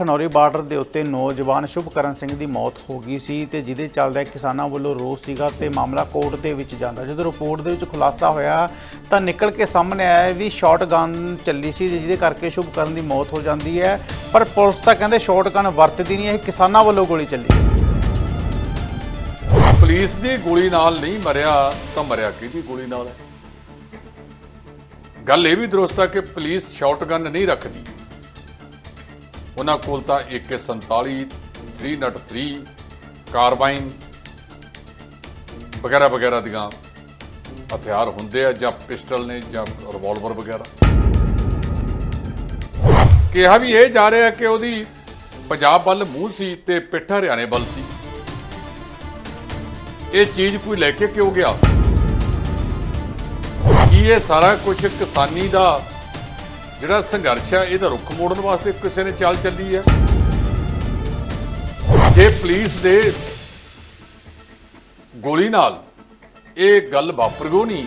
Khanauri border ਦੇ ਉੱਤੇ ਨੌਜਵਾਨ ਸ਼ੁਭਕਰਨ ਸਿੰਘ ਦੀ ਮੌਤ ਹੋ ਗਈ ਸੀ ਤੇ ਜਿਹਦੇ ਚੱਲਦਾ ਕਿਸਾਨਾਂ ਵੱਲੋਂ ਰੋਸ ਸੀਗਾ ਤੇ ਮਾਮਲਾ ਕੋਰਟ ਦੇ ਵਿੱਚ ਜਾਂਦਾ। ਜਦੋਂ ਰਿਪੋਰਟ ਦੇ ਵਿੱਚ ਖੁਲਾਸਾ ਹੋਇਆ ਤਾਂ ਨਿਕਲ ਕੇ ਸਾਹਮਣੇ ਆਇਆ ਹੈ ਵੀ ਸ਼ਾਟਗਨ ਚੱਲੀ ਸੀ ਜਿਹਦੇ ਕਰਕੇ ਸ਼ੁਭਕਰਨ ਦੀ ਮੌਤ ਹੋ ਜਾਂਦੀ ਹੈ। ਪਰ ਪੁਲਿਸ ਤਾਂ ਕਹਿੰਦੇ ਸ਼ਾਟਗਨ ਵਰਤਦੀ ਨਹੀਂ, ਇਹ ਕਿਸਾਨਾਂ ਵੱਲੋਂ ਗੋਲੀ ਚੱਲੀ। ਪੁਲਿਸ ਦੀ ਗੋਲੀ ਨਾਲ ਨਹੀਂ ਮਰਿਆ, ਤਾਂ ਮਰਿਆ ਕਿਹਦੀ ਗੋਲੀ ਨਾਲ? ਗੱਲ ਇਹ ਵੀ ਦਰੁਸਤ ਆ ਕਿ ਪੁਲਿਸ ਸ਼ਾਟਗਨ ਨਹੀਂ ਰੱਖਦੀ। ਉਹਨਾਂ ਕੋਲ ਤਾਂ AK47 303 ਕਾਰਬਾਈਨ ਵਗੈਰਾ ਵਗੈਰਾ ਦੀਆਂ ਹਥਿਆਰ ਹੁੰਦੇ ਆ ਜਾਂ ਪਿਸਟਲ ਨੇ ਜਾਂ ਰਿਵਾਲਵਰ ਵਗੈਰਾ। ਕਿਹਾ ਵੀ ਇਹ ਜਾ ਰਿਹਾ ਕਿ ਉਹਦੀ ਪੰਜਾਬ ਵੱਲ ਮੂੰਹ ਸੀ ਤੇ ਪਿੱਠ ਹਰਿਆਣੇ ਵੱਲ ਸੀ। ਇਹ ਚੀਜ਼ ਕੋਈ ਲੈ ਕੇ ਕਿਉਂ ਗਿਆ? ਕੀ ਇਹ ਸਾਰਾ ਕੁਝ ਕਿਸਾਨੀ ਦਾ ਜਿਹੜਾ ਸੰਘਰਸ਼ ਹੈ ਇਹਦਾ ਰੁੱਖ ਮੋੜਨ ਵਾਸਤੇ ਕਿਸੇ ਨੇ ਚਾਲ ਚੱਲੀ ਹੈ ਜੇ ਪੁਲਿਸ ਦੇ ਗੋਲੀ ਨਾਲ ਇਹ ਗੱਲ ਵਾਪਰ ਗੋ ਨਹੀਂ,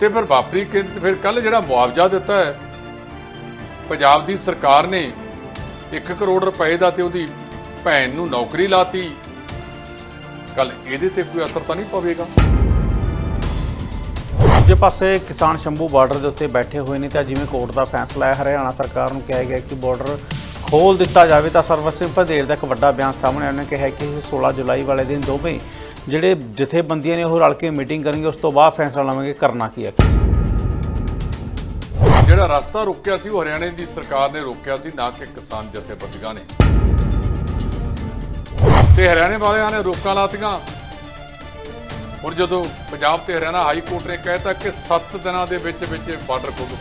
ਤੇ ਫਿਰ ਵਾਪਰੀ ਕਿ ਫਿਰ ਕੱਲ ਜਿਹੜਾ ਮੁਆਵਜ਼ਾ ਦਿੱਤਾ ਹੈ, ਪੰਜਾਬ ਦੀ ਸਰਕਾਰ ਨੇ 1 ਕਰੋੜ ਰੁਪਏ ਦਾ ਤੇ ਉਹਦੀ ਭੈਣ ਨੂੰ ਨੌਕਰੀ ਲਾਤੀ ਕੱਲ ਇਹਦੇ ਤੇ ਕੋਈ ਅਸਰ ਤਾਂ ਨਹੀਂ ਪਵੇਗਾ। ਦੂਜੇ ਪਾਸੇ ਕਿਸਾਨ ਸ਼ੰਭੂ ਬਾਰਡਰ ਦੇ ਉੱਤੇ ਬੈਠੇ ਹੋਏ ਨੇ ਤਾਂ ਜਿਵੇਂ ਕੋਰਟ ਦਾ ਫੈਸਲਾ ਹੈ, ਹਰਿਆਣਾ ਸਰਕਾਰ ਨੂੰ ਕਿਹਾ ਗਿਆ ਕਿ ਬਾਰਡਰ ਖੋਲ ਦਿੱਤਾ ਜਾਵੇ ਤਾਂ ਸਰਵਰ ਸਿੰਘ ਭਦੇੜ ਦਾ ਇੱਕ ਵੱਡਾ ਬਿਆਨ ਸਾਹਮਣੇ ਆਇਆ ਉਹਨੇ ਕਿਹਾ ਕਿ 16 ਜੁਲਾਈ ਵਾਲੇ ਦਿਨ ਦੋਵੇਂ ਜਿਹੜੇ ਜਥੇਬੰਦੀਆਂ ਨੇ ਉਹ ਰਲ ਕੇ ਮੀਟਿੰਗ ਕਰਨਗੇ, ਉਸ ਤੋਂ ਬਾਅਦ ਫੈਸਲਾ ਲਵਾਂਗੇ ਕਰਨਾ ਕੀ ਹੈ। ਜਿਹੜਾ ਰਸਤਾ ਰੋਕਿਆ ਸੀ, ਉਹ ਹਰਿਆਣੇ ਦੀ ਸਰਕਾਰ ਨੇ ਰੋਕਿਆ ਸੀ, ਨਾ ਕਿ ਕਿਸਾਨ ਜਥੇਬੰਦੀਆਂ ਨੇ। ਤੇ ਹਰਿਆਣੇ ਵਾਲਿਆਂ ਨੇ ਰੋਕਾਂ ਲਾਤੀਆਂ। ਹੁਣ ਜਦੋਂ ਪੰਜਾਬ ਤੇ ਹਰਿਆਣਾ ਹਾਈ ਕੋਰਟ ਨੇ ਕਹਿਤਾ ਕਿ 7 ਦਿਨਾਂ ਦੇ ਵਿੱਚ ਵਿੱਚ ਬਾਰਡਰ ਖੋਲੋ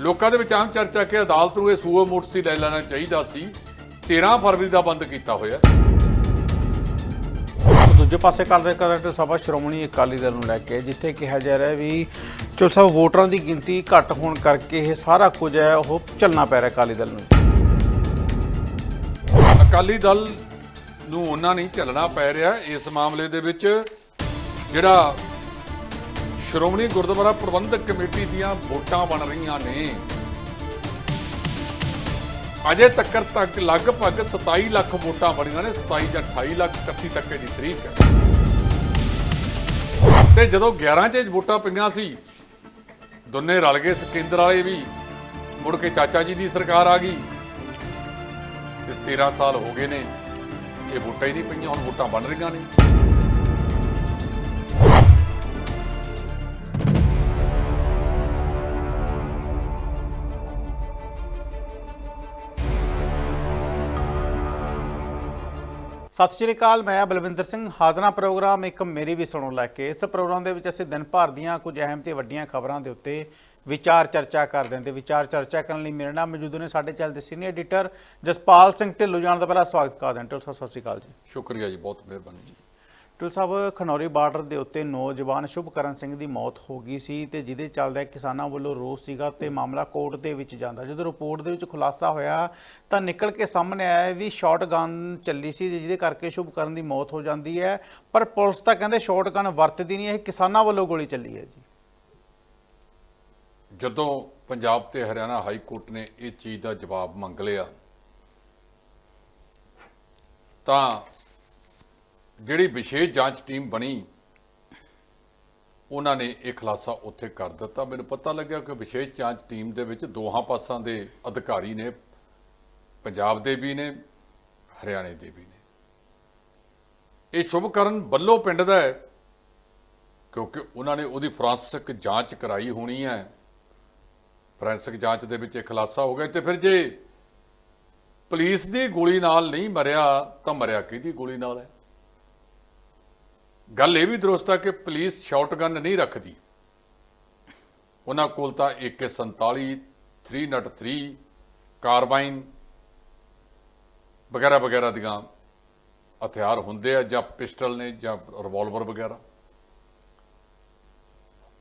ਲੋਕਾਂ ਦੇ ਵਿੱਚ ਆਮ ਚਰਚਾ ਕਿ ਅਦਾਲਤ ਨੂੰ ਇਹ ਸੂਓ ਮੋਟਸੀ ਲੈ ਲੈਣਾ ਚਾਹੀਦਾ ਸੀ। 13 ਫਰਵਰੀ ਦਾ ਬੰਦ ਕੀਤਾ ਹੋਇਆ ਦੂਜੇ ਪਾਸੇ ਕਰਦੇ ਕਰਦੇ ਸਭਾ ਸ਼੍ਰੋਮਣੀ ਅਕਾਲੀ ਦਲ ਨੂੰ ਲੈ ਕੇ ਜਿੱਥੇ ਕਿਹਾ ਜਾ ਰਿਹਾ ਵੀ ਚਲੋ ਸਾਹਿਬ ਵੋਟਰਾਂ ਦੀ ਗਿਣਤੀ ਘੱਟ ਹੋਣ ਕਰਕੇ ਇਹ ਸਾਰਾ ਕੁਝ ਹੈ ਉਹ ਚੱਲਣਾ ਪੈ ਰਿਹਾ ਅਕਾਲੀ ਦਲ ਨੂੰ। ਅਕਾਲੀ ਦਲ ਨੂੰ ਉਹਨਾਂ ਨਹੀਂ ਝੱਲਣਾ ਪੈ ਰਿਹਾ ਇਸ ਮਾਮਲੇ ਦੇ ਵਿੱਚ, ਜਿਹੜਾ ਸ਼੍ਰੋਮਣੀ ਗੁਰਦੁਆਰਾ ਪ੍ਰਬੰਧਕ ਕਮੇਟੀ ਦੀਆਂ ਵੋਟਾਂ ਬਣ ਰਹੀਆਂ ਨੇ। ਅਜੇ ਤੱਕ ਤੱਕ ਲਗਭਗ 27 ਲੱਖ ਵੋਟਾਂ ਬਣੀਆਂ ਨੇ 27 ਜਾਂ 28 ਲੱਖ 31 ਤੱਕ ਦੀ ਤਰੀਕ ਹੈ। ਤੇ ਜਦੋਂ 11 ਚ ਵੋਟਾਂ ਪਈਆਂ ਸੀ, ਦੋਨੇ ਰਲ ਗਏ ਕੇਂਦਰ ਵਾਲੇ ਵੀ, ਮੁੜ ਕੇ ਚਾਚਾ ਜੀ ਦੀ ਸਰਕਾਰ ਆ ਗਈ, ਤੇ 13 ਸਾਲ ਹੋ ਗਏ ਨੇ। ਇਹ ਵੋਟਾਂ ਹੀ ਨਹੀਂ ਪਈਆਂ, ਹੁਣ ਵੋਟਾਂ ਬਣ ਰਹੀਆਂ ਨੇ। ਸਤਿ ਸ਼੍ਰੀ ਅਕਾਲ, ਮੈਂ ਬਲਵਿੰਦਰ ਸਿੰਘ। ਹਾਦਨਾ ਪ੍ਰੋਗਰਾਮ ਇੱਕ ਮੇਰੀ ਵੀ ਸੁਣੋ ਲੈ ਕੇ। ਇਸ ਪ੍ਰੋਗਰਾਮ ਦੇ ਵਿੱਚ ਅਸੀਂ ਦਿਨ ਭਰ ਦੀਆਂ ਕੁਝ ਅਹਿਮ ਤੇ ਵੱਡੀਆਂ ਖਬਰਾਂ ਦੇ ਉੱਤੇ ਵਿਚਾਰ ਚਰਚਾ ਕਰਦੇ ਹਾਂ ਤੇ ਵਿਚਾਰ ਚਰਚਾ ਕਰਨ ਲਈ ਮੇਰੇ ਨਾਲ ਮੌਜੂਦ ਨੇ ਸਾਡੇ ਚੈਨਲ ਦੇ ਸੀਨੀਅਰ ਐਡੀਟਰ ਜਸਪਾਲ ਸਿੰਘ ਢਿੱਲੋਂ ਜਾਣ ਦਾ ਪਹਿਲਾ ਸਵਾਗਤ ਕਰਦੇ ਹਾਂ। ਢਿੱਲੋਂ ਸਾਹਿਬ ਸਤਿ ਸ਼੍ਰੀ ਅਕਾਲ ਜੀ। ਸ਼ੁਕਰੀਆ ਜੀ ਬਹੁਤ ਮਿਹਰਬਾਨੀ ਜੀ। ਢਿੱਲੋਂ ਸਾਹਿਬ ਖਨੌਰੀ ਬਾਰਡਰ ਦੇ ਉੱਤੇ ਨੌਜਵਾਨ ਸ਼ੁਭਕਰਨ ਸਿੰਘ ਦੀ ਮੌਤ ਹੋ ਗਈ ਸੀ ਤੇ ਜਿਹਦੇ ਚੱਲਦਾ ਕਿਸਾਨਾਂ ਵੱਲੋਂ ਰੋਸ ਸੀਗਾ ਤੇ ਮਾਮਲਾ ਕੋਰਟ ਦੇ ਵਿੱਚ ਜਾਂਦਾ। ਜਦੋਂ ਰਿਪੋਰਟ ਦੇ ਵਿੱਚ ਖੁਲਾਸਾ ਹੋਇਆ ਤਾਂ ਨਿਕਲ ਕੇ ਸਾਹਮਣੇ ਆਇਆ ਵੀ ਸ਼ਾਟਗਨ ਚੱਲੀ ਸੀ ਜਿਹਦੇ ਕਰਕੇ ਸ਼ੁਭਕਰਨ ਦੀ ਮੌਤ ਹੋ ਜਾਂਦੀ ਹੈ। ਪਰ ਪੁਲਿਸ ਤਾਂ ਕਹਿੰਦੇ ਸ਼ਾਟਗਨ ਵਰਤਦੀ ਨਹੀਂ ਇਹ ਕਿਸਾਨਾਂ ਵੱਲੋਂ ਗੋਲੀ ਚੱਲੀ ਹੈ ਜੀ। ਜਦੋਂ ਪੰਜਾਬ ਤੇ ਹਰਿਆਣਾ ਹਾਈ ਕੋਰਟ ਨੇ ਇਹ ਚੀਜ਼ ਦਾ ਜਵਾਬ ਮੰਗ ਲਿਆ, ਤਾਂ ਜਿਹੜੀ ਵਿਸ਼ੇਸ਼ ਜਾਂਚ ਟੀਮ ਬਣੀ, ਉਹਨਾਂ ਨੇ ਇਹ ਖੁਲਾਸਾ ਉੱਥੇ ਕਰ ਦਿੱਤਾ। ਮੈਨੂੰ ਪਤਾ ਲੱਗਿਆ ਕਿ ਵਿਸ਼ੇਸ਼ ਜਾਂਚ ਟੀਮ ਦੇ ਵਿੱਚ ਦੋਹਾਂ ਪਾਸਾਂ ਦੇ ਅਧਿਕਾਰੀ ਨੇ, ਪੰਜਾਬ ਦੇ ਵੀ ਨੇ, ਹਰਿਆਣੇ ਦੇ ਵੀ ਨੇ। ਇਹ ਸ਼ੁਭਕਰਨ ਬੱਲੋ ਪਿੰਡ ਦਾ ਹੈ, ਕਿਉਂਕਿ ਉਹਨਾਂ ਨੇ ਉਹਦੀ ਫੋਰੈਂਸਿਕ ਜਾਂਚ ਕਰਾਈ ਹੋਣੀ ਹੈ। ਫੋਰੈਂਸਿਕ ਜਾਂਚ ਦੇ ਵਿੱਚ ਇਹ ਖੁਲਾਸਾ ਹੋ ਗਿਆ ਤੇ ਫਿਰ ਜੇ ਪੁਲਿਸ ਦੀ ਗੋਲੀ ਨਾਲ ਨਹੀਂ ਮਰਿਆ, ਤਾਂ ਮਰਿਆ ਕਿਹਦੀ ਗੋਲੀ ਨਾਲ ਹੈ? ਗੱਲ ਇਹ ਵੀ ਦਰੁਸਤ ਆ ਕਿ ਪੁਲਿਸ ਸ਼ਾਟਗਨ ਨਹੀਂ ਰੱਖਦੀ। ਉਹਨਾਂ ਕੋਲ ਤਾਂ AK47 303 ਕਾਰਬਾਈਨ ਵਗੈਰਾ ਵਗੈਰਾ ਦੀਆਂ ਹਥਿਆਰ ਹੁੰਦੇ ਆ ਜਾਂ ਪਿਸਟਲ ਨੇ ਜਾਂ ਰਿਵਾਲਵਰ ਵਗੈਰਾ।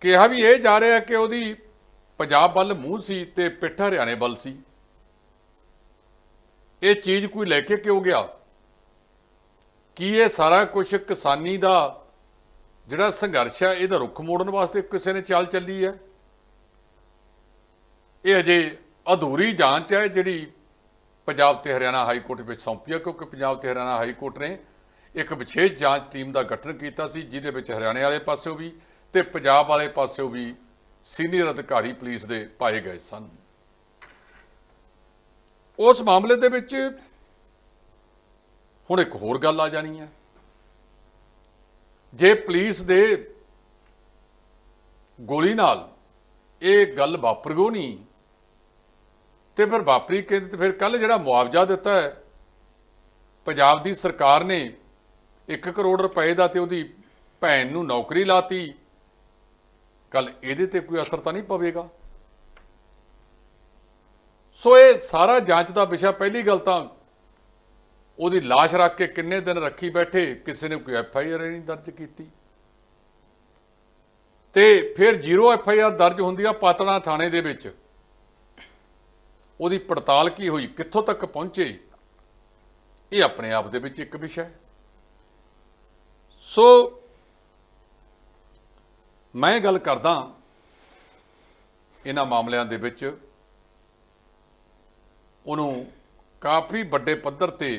ਕਿਹਾ ਵੀ ਇਹ ਜਾ ਰਿਹਾ ਕਿ ਉਹਦੀ ਪੰਜਾਬ ਵੱਲ ਮੂੰਹ ਸੀ ਤੇ ਪਿੱਠ ਹਰਿਆਣੇ ਵੱਲ ਸੀ। ਇਹ ਚੀਜ਼ ਕੋਈ ਲੈ ਕੇ ਕਿਉਂ ਗਿਆ? ਕੀ ਇਹ ਸਾਰਾ ਕੁਝ ਕਿਸਾਨੀ ਦਾ ਜਿਹੜਾ ਸੰਘਰਸ਼ ਹੈ, ਇਹਦਾ ਰੁੱਖ ਮੋੜਨ ਵਾਸਤੇ ਕਿਸੇ ਨੇ ਚਾਲ ਚੱਲੀ ਹੈ? ਇਹ ਅਜੇ ਅਧੂਰੀ ਜਾਂਚ ਹੈ ਜਿਹੜੀ ਪੰਜਾਬ ਤੇ ਹਰਿਆਣਾ ਹਾਈ ਕੋਰਟ ਵਿੱਚ ਸੌਂਪੀ ਹੈ, ਕਿਉਂਕਿ ਪੰਜਾਬ ਤੇ ਹਰਿਆਣਾ ਹਾਈ ਕੋਰਟ ਨੇ ਇੱਕ ਵਿਸ਼ੇਸ਼ ਜਾਂਚ ਟੀਮ ਦਾ ਗਠਨ ਕੀਤਾ ਸੀ, ਜਿਹਦੇ ਵਿੱਚ ਹਰਿਆਣੇ ਵਾਲੇ ਪਾਸਿਓਂ ਵੀ ਤੇ ਪੰਜਾਬ ਵਾਲੇ ਪਾਸਿਓਂ ਵੀ ਸੀਨੀਅਰ ਅਧਿਕਾਰੀ ਪੁਲਿਸ ਦੇ ਪਾਏ ਗਏ ਸਨ। ਉਸ ਮਾਮਲੇ ਦੇ ਵਿੱਚ ਹੁਣ ਇੱਕ ਹੋਰ ਗੱਲ ਆ ਜਾਣੀ ਹੈ। ਜੇ ਪੁਲਿਸ ਦੇ ਗੋਲੀ ਨਾਲ ਇਹ ਗੱਲ ਵਾਪਰਗੋ ਨਹੀਂ, ਤੇ ਫਿਰ ਵਾਪਰੀ ਕਹਿੰਦੇ ਤੇ ਫਿਰ ਕੱਲ ਜਿਹੜਾ ਮੁਆਵਜ਼ਾ ਦਿੱਤਾ ਹੈ, ਪੰਜਾਬ ਦੀ ਸਰਕਾਰ ਨੇ 1 ਕਰੋੜ ਰੁਪਏ ਦਾ ਤੇ ਉਹਦੀ ਭੈਣ ਨੂੰ ਨੌਕਰੀ ਲਾਤੀ। ਕੱਲ ਇਹਦੇ ਤੇ ਕੋਈ ਅਸਰ ਤਾਂ ਨਹੀਂ ਪਵੇਗਾ। ਸੋ ਇਹ ਸਾਰਾ ਜਾਂਚ ਦਾ ਵਿਸ਼ਾ, ਪਹਿਲੀ ਗੱਲ ਤਾਂ ਉਹਦੀ লাশ ਰੱਖ ਕੇ ਕਿੰਨੇ ਦਿਨ ਰੱਖੀ ਬੈਠੇ, ਕਿਸੇ ਨੇ ਕੋਈ ਐਫ ਆਈ ਆਰ ਨਹੀਂ ਦਰਜ ਕੀਤੀ। ਤੇ ਫਿਰ ਜ਼ੀਰੋ ਐਫ ਆਈ ਆਰ ਦਰਜ ਹੁੰਦੀ ਆ ਪਾਤੜਾ ਥਾਣੇ ਦੇ ਵਿੱਚ। ਉਹਦੀ ਪੜਤਾਲ ਕੀ ਹੋਈ, ਕਿੱਥੋਂ ਤੱਕ ਪਹੁੰਚੇ? ਇਹ ਆਪਣੇ ਆਪ ਦੇ ਵਿੱਚ ਇੱਕ ਵਿਸ਼ਾ ਹੈ। ਸੋ ਮੈਂ ਗੱਲ ਕਰਦਾ ਇਹਨਾਂ ਮਾਮਲਿਆਂ ਦੇ ਵਿੱਚ। ਉਹਨੂੰ ਕਾਫੀ ਵੱਡੇ ਪੱਧਰ ਤੇ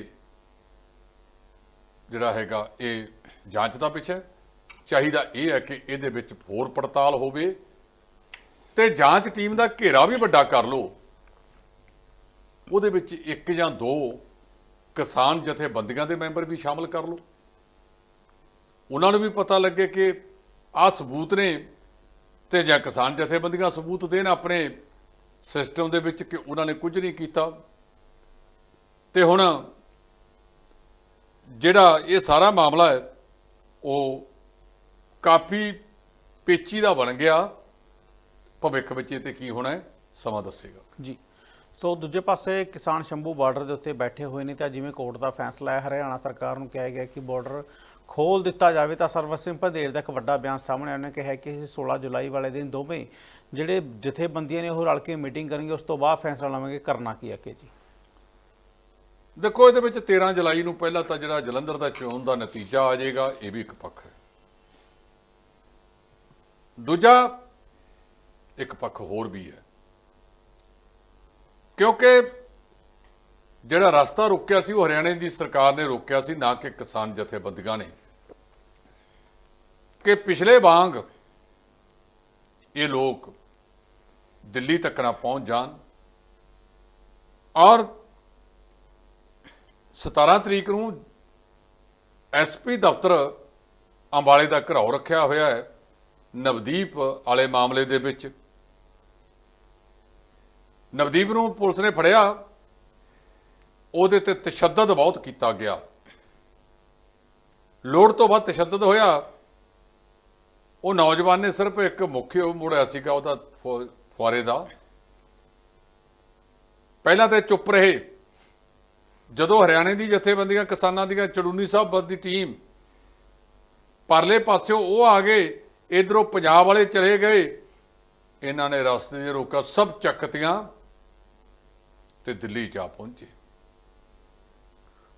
ਜਿਹੜਾ ਹੈਗਾ ਇਹ ਜਾਂਚ ਦਾ ਵਿਸ਼ਾ ਚਾਹੀਦਾ ਇਹ ਹੈ ਕਿ ਇਹਦੇ ਵਿੱਚ ਹੋਰ ਪੜਤਾਲ ਹੋਵੇ ਤੇ ਜਾਂਚ ਟੀਮ ਦਾ ਘੇਰਾ ਵੀ ਵੱਡਾ ਕਰ ਲਓ। ਉਹਦੇ ਵਿੱਚ ਇੱਕ ਜਾਂ ਦੋ ਕਿਸਾਨ ਜਥੇਬੰਦੀਆਂ ਦੇ ਮੈਂਬਰ ਵੀ ਸ਼ਾਮਲ ਕਰ ਲਓ। ਉਹਨਾਂ ਨੂੰ ਵੀ ਪਤਾ ਲੱਗੇ ਕਿ ਆਹ ਸਬੂਤ ਨੇ ਤੇ ਜਾਂ ਕਿਸਾਨ ਜਥੇਬੰਦੀਆਂ ਸਬੂਤ ਦੇਣ ਆਪਣੇ ਸਿਸਟਮ ਦੇ ਵਿੱਚ ਕਿ ਉਹਨਾਂ ਨੇ ਕੁਝ ਨਹੀਂ ਕੀਤਾ। ਤੇ ਹੁਣ ਜਿਹੜਾ ਇਹ ਸਾਰਾ ਮਾਮਲਾ ਹੈ, ਉਹ ਕਾਫੀ ਪੇਚੀਦਾ ਬਣ ਗਿਆ। ਭਵਿੱਖ ਵਿੱਚ ਇਹ ਤੇ ਕੀ ਹੋਣਾ ਹੈ, ਸਮਾਂ ਦੱਸੇਗਾ। ਜੀ। ਸੋ ਦੂਜੇ ਪਾਸੇ ਕਿਸਾਨ ਸ਼ੰਭੂ ਬਾਰਡਰ ਦੇ ਉੱਤੇ ਬੈਠੇ ਹੋਏ ਨੇ, ਤਾਂ ਜਿਵੇਂ ਕੋਰਟ ਦਾ ਫੈਸਲਾ ਹੈ, ਹਰਿਆਣਾ ਸਰਕਾਰ ਨੂੰ ਕਿਹਾ ਗਿਆ ਕਿ ਬਾਰਡਰ ਖੋਲ ਦਿੱਤਾ ਜਾਵੇ ਤਾਂ ਸਰਵਰ ਸਿੰਘ ਪੰਧੇਰ ਦਾ ਇੱਕ ਵੱਡਾ ਬਿਆਨ ਸਾਹਮਣੇ ਆਇਆ। ਉਹਨੇ ਕਿਹਾ ਕਿ 16 ਜੁਲਾਈ ਵਾਲੇ ਦਿਨ ਦੋਵੇਂ ਜਿਹੜੇ ਜਥੇਬੰਦੀਆਂ ਨੇ ਉਹ ਰਲ ਕੇ ਮੀਟਿੰਗ ਕਰਨਗੇ, ਉਸ ਤੋਂ ਬਾਅਦ ਫੈਸਲਾ ਲਵਾਂਗੇ। ਕਰਨਾ ਕੀ ਹੈ ਕਿ ਜੀ? ਦੇਖੋ, ਇਹਦੇ ਵਿੱਚ 13 ਜੁਲਾਈ ਨੂੰ ਪਹਿਲਾਂ ਤਾਂ ਜਿਹੜਾ ਜਲੰਧਰ ਦਾ ਚੋਣ ਦਾ ਨਤੀਜਾ ਆ ਜਾਏਗਾ, ਇਹ ਵੀ ਇੱਕ ਪੱਖ ਹੈ। ਦੂਜਾ ਇੱਕ ਪੱਖ ਹੋਰ ਵੀ ਹੈ। ਕਿਉਂਕਿ ਜਿਹੜਾ ਰਸਤਾ ਰੁਕਿਆ ਸੀ ਉਹ ਹਰਿਆਣੇ ਦੀ ਸਰਕਾਰ ਨੇ ਰੋਕਿਆ ਸੀ, ਨਾ ਕਿ ਕਿਸਾਨ ਜਥੇਬੰਦੀਆਂ ਨੇ। ਕਿ ਪਿਛਲੇ ਵਾਂਗ ਇਹ ਲੋਕ ਦਿੱਲੀ ਤੱਕ ਨਾ ਪਹੁੰਚ ਜਾਣ ਔਰ 17 ਤਰੀਕ ਨੂੰ ਐਸਪੀ ਦਫ਼ਤਰ ਅੰਬਾਲੇ ਦਾ ਘਰਾਓ ਰੱਖਿਆ ਹੋਇਆ ਹੈ, ਨਵਦੀਪ ਵਾਲੇ ਮਾਮਲੇ ਦੇ ਵਿੱਚ। ਨਵਦੀਪ ਨੂੰ ਪੁਲਿਸ ਨੇ ਫੜਿਆ। ਉਹਦੇ ਤੇ ਤਸ਼ੱਦਦ ਬਹੁਤ ਕੀਤਾ ਗਿਆ। ਲੋੜ ਤੋਂ ਵੱਧ ਤਸ਼ੱਦਦ ਹੋਇਆ। ਉਹ ਨੌਜਵਾਨ ਨੇ ਸਿਰਫ ਇੱਕ ਮੁਖੀ ਮੁੜਿਆ ਸੀਗਾ ਉਹਦਾ ਫੁ- ਫੁਆਰੇ ਦਾ। ਪਹਿਲਾਂ ਤੇ ਚੁੱਪ ਰਹੇ। ਜਦੋਂ ਹਰਿਆਣੇ ਦੀ ਜਥੇਬੰਦੀਆਂ, ਕਿਸਾਨਾਂ ਦੀਆਂ, ਚੜੂਨੀ ਸਾਹਿਬ ਦੀ ਟੀਮ ਪਰਲੇ ਪਾਸਿਓ ਉਹ ਆ ਗਏ, ਇਧਰੋਂ ਪੰਜਾਬ ਵਾਲੇ ਚਲੇ ਗਏ। ਇਹਨਾਂ ਨੇ ਰਸਤੇ 'ਚ ਰੋਕਾ, ਸਭ ਚੱਕਤੀਆਂ ਤੇ ਦਿੱਲੀ ਜਾ ਪਹੁੰਚੇ।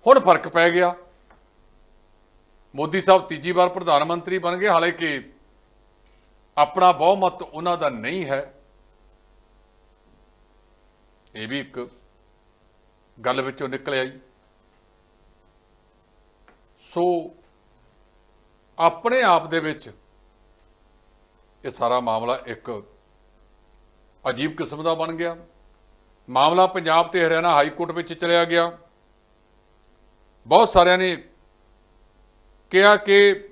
ਹੁਣ ਫ਼ਰਕ ਪੈ ਗਿਆ। ਮੋਦੀ ਸਾਹਿਬ ਤੀਜੀ ਵਾਰ ਪ੍ਰਧਾਨ ਮੰਤਰੀ ਬਣ ਗਏ ਹਾਲਾਂਕਿ ਆਪਣਾ ਬਹੁਮਤ ਉਹਨਾਂ ਦਾ ਨਹੀਂ ਹੈ। ਇਹ ਵੀ ਇੱਕ ਗੱਲ ਵਿੱਚੋਂ ਨਿਕਲ ਆਈ। ਸੋ ਆਪਣੇ ਆਪ ਦੇ ਵਿੱਚ ਇਹ ਸਾਰਾ ਮਾਮਲਾ ਇੱਕ ਅਜੀਬ ਕਿਸਮ ਦਾ ਬਣ ਗਿਆ। ਮਾਮਲਾ ਪੰਜਾਬ ਤੇ ਹਰਿਆਣਾ ਹਾਈ ਕੋਰਟ ਵਿੱਚ ਚਲਿਆ ਗਿਆ। ਬਹੁਤ ਸਾਰਿਆਂ ਨੇ ਕਿਹਾ ਕਿ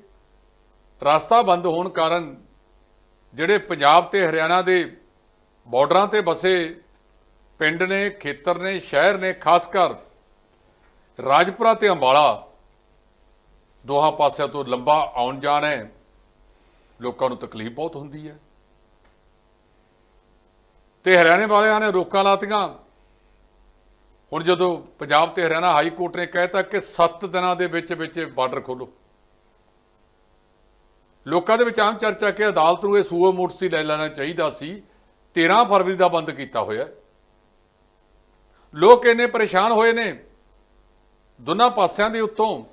ਰਸਤਾ ਬੰਦ ਹੋਣ ਕਾਰਨ ਜਿਹੜੇ ਪੰਜਾਬ ਤੇ ਹਰਿਆਣਾ ਦੇ ਬਾਰਡਰਾਂ ਤੇ ਬਸੇ ਪਿੰਡ ਨੇ, ਖੇਤਰ ਨੇ, ਸ਼ਹਿਰ ਨੇ, ਖਾਸ ਕਰ ਰਾਜਪੁਰਾ ਤੇ ਅੰਬਾਲਾ ਦੋਹਾਂ ਪਾਸਿਆਂ ਤੋਂ ਲੰਬਾ ਆਉਣ ਜਾਣ ਹੈ, ਲੋਕਾਂ ਨੂੰ ਤਕਲੀਫ ਬਹੁਤ ਹੁੰਦੀ ਹੈ। ਤੇ ਹਰਿਆਣੇ ਵਾਲਿਆਂ ਨੇ ਰੋਕਾਂ ਲਾਤੀਆਂ ਹੁਣ ਜਦੋਂ ਪੰਜਾਬ ਤੇ ਹਰਿਆਣਾ ਹਾਈ ਕੋਰਟ ਨੇ ਕਹਿਤਾ ਕਿ 7 ਦਿਨਾਂ ਦੇ ਵਿੱਚ ਵਿੱਚ ਬਾਰਡਰ ਖੋਲੋ ਲੋਕਾਂ ਦੇ ਵਿੱਚ ਆਮ ਚਰਚਾ ਕਿ ਅਦਾਲਤ ਨੂੰ ਇਹ ਸੂਓ ਮੋਟਸੀ ਲੈ ਲੈਣਾ ਚਾਹੀਦਾ ਸੀ। 13 ਫਰਵਰੀ ਦਾ ਬੰਦ ਕੀਤਾ ਹੋਇਆ ਲੋਕ ਇੰਨੇ ਪਰੇਸ਼ਾਨ ਹੋਏ ਨੇ ਦੋਨਾਂ ਪਾਸਿਆਂ ਦੇ ਉੱਤੋਂ।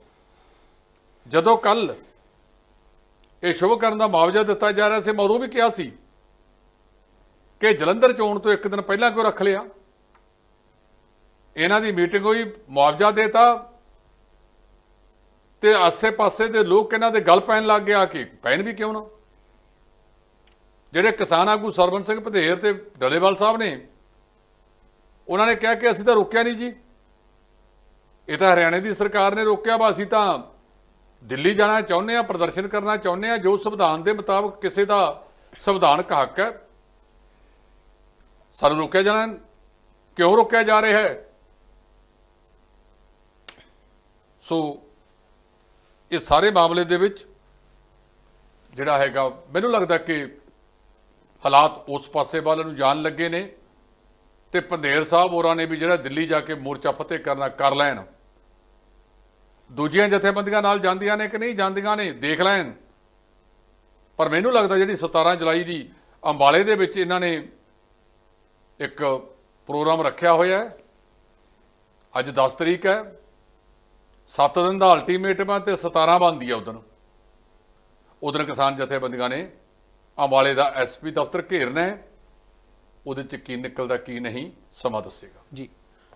ਜਦੋਂ ਕੱਲ ਇਹ ਸ਼ੁਭ ਕਰਨ ਦਾ ਮੁਆਵਜ਼ਾ ਦਿੱਤਾ ਜਾ ਰਿਹਾ ਸੀ, ਮੈਂ ਉਦੋਂ ਵੀ ਕਿਹਾ ਸੀ ਕਿ ਜਲੰਧਰ ਚੋਣ ਤੋਂ ਇੱਕ ਦਿਨ ਪਹਿਲਾਂ ਕਿਉਂ ਰੱਖ ਲਿਆ? ਇਹਨਾਂ ਦੀ ਮੀਟਿੰਗ ਹੋਈ, ਮੁਆਵਜ਼ਾ ਦੇਤਾ ਤੇ ਆਸੇ-ਪਾਸੇ ਦੇ ਲੋਕ ਇਹਨਾਂ ਦੇ ਗੱਲ ਪੈਣ ਲੱਗ ਗਿਆ ਕਿ, ਪੈਣ ਵੀ ਕਿਉਂ ਨਾ? ਜਿਹੜੇ ਕਿਸਾਨ ਆਗੂ ਸਰਵਨ ਸਿੰਘ ਭਦੇਰ ਤੇ ਡਲੇਵਾਲ ਸਾਹਿਬ ਨੇ, ਉਹਨਾਂ ਨੇ ਕਿਹਾ ਕਿ ਅਸੀਂ ਤਾਂ ਰੋਕਿਆ ਨਹੀਂ ਜੀ। ਇਹ ਤਾਂ ਹਰਿਆਣੇ ਦੀ ਸਰਕਾਰ ਨੇ ਰੋਕਿਆ ਵਾ, ਅਸੀਂ ਤਾਂ ਦਿੱਲੀ ਜਾਣਾ ਚਾਹੁੰਦੇ ਆ, ਪ੍ਰਦਰਸ਼ਨ ਕਰਨਾ ਚਾਹੁੰਦੇ ਆ, ਜੋ ਸੰਵਿਧਾਨ ਦੇ ਮੁਤਾਬਕ ਕਿਸੇ ਦਾ ਸੰਵਿਧਾਨਕ ਹੱਕ ਹੈ, ਸਾਨੂੰ ਰੋਕਿਆ ਜਾਣਾ, ਕਿਉਂ ਰੋਕਿਆ ਜਾ ਰਿਹਾ ਹੈ? ਸੋ ਇਹ ਸਾਰੇ ਮਾਮਲੇ ਦੇ ਵਿੱਚ ਜਿਹੜਾ ਹੈਗਾ, ਮੈਨੂੰ ਲੱਗਦਾ ਕਿ ਹਾਲਾਤ ਉਸ ਪਾਸੇ ਵੱਲ ਨੂੰ ਜਾਣ ਲੱਗੇ ਨੇ ਤੇ ਪੰਧੇਰ ਸਾਹਿਬ ਹੋਰਾਂ ਨੇ ਵੀ ਜਿਹੜਾ ਦਿੱਲੀ ਜਾ ਕੇ ਮੋਰਚਾ ਫਤਿਹ ਕਰਨਾ ਕਰ ਲੈਣ। ਦੂਜੀਆਂ ਜਥੇਬੰਦੀਆਂ ਨਾਲ ਜਾਂਦੀਆਂ ਨੇ ਕਿ ਨਹੀਂ ਜਾਂਦੀਆਂ ਨੇ, ਦੇਖ ਲੈਣ। ਪਰ ਮੈਨੂੰ ਲੱਗਦਾ ਜਿਹੜੀ 17 ਜੁਲਾਈ ਦੀ ਅੰਬਾਲੇ ਦੇ ਵਿੱਚ ਇਹਨਾਂ ਨੇ ਇੱਕ ਪ੍ਰੋਗਰਾਮ ਰੱਖਿਆ ਹੋਇਆ ਹੈ, ਅੱਜ 10 ਤਰੀਕ ਹੈ 7 ਦਿਨ ਦਾ ਅਲਟੀਮੇਟਮ ਹੈ ਤੇ 17 ਬਣਦੀ ਹੈ ਉਦੋਂ ਉਦੋਂ ਕਿਸਾਨ ਜਥੇਬੰਦੀਆਂ ਨੇ ਅੰਬਾਲੇ ਦਾ ਐਸਪੀ ਦਫ਼ਤਰ ਘੇਰਨਾ ਹੈ। ਉਹਦੇ ਚ ਕੀ ਨਿਕਲਦਾ ਕੀ ਨਹੀਂ ਸਮਾਂ ਦੱਸੇਗਾ। ਜੀ।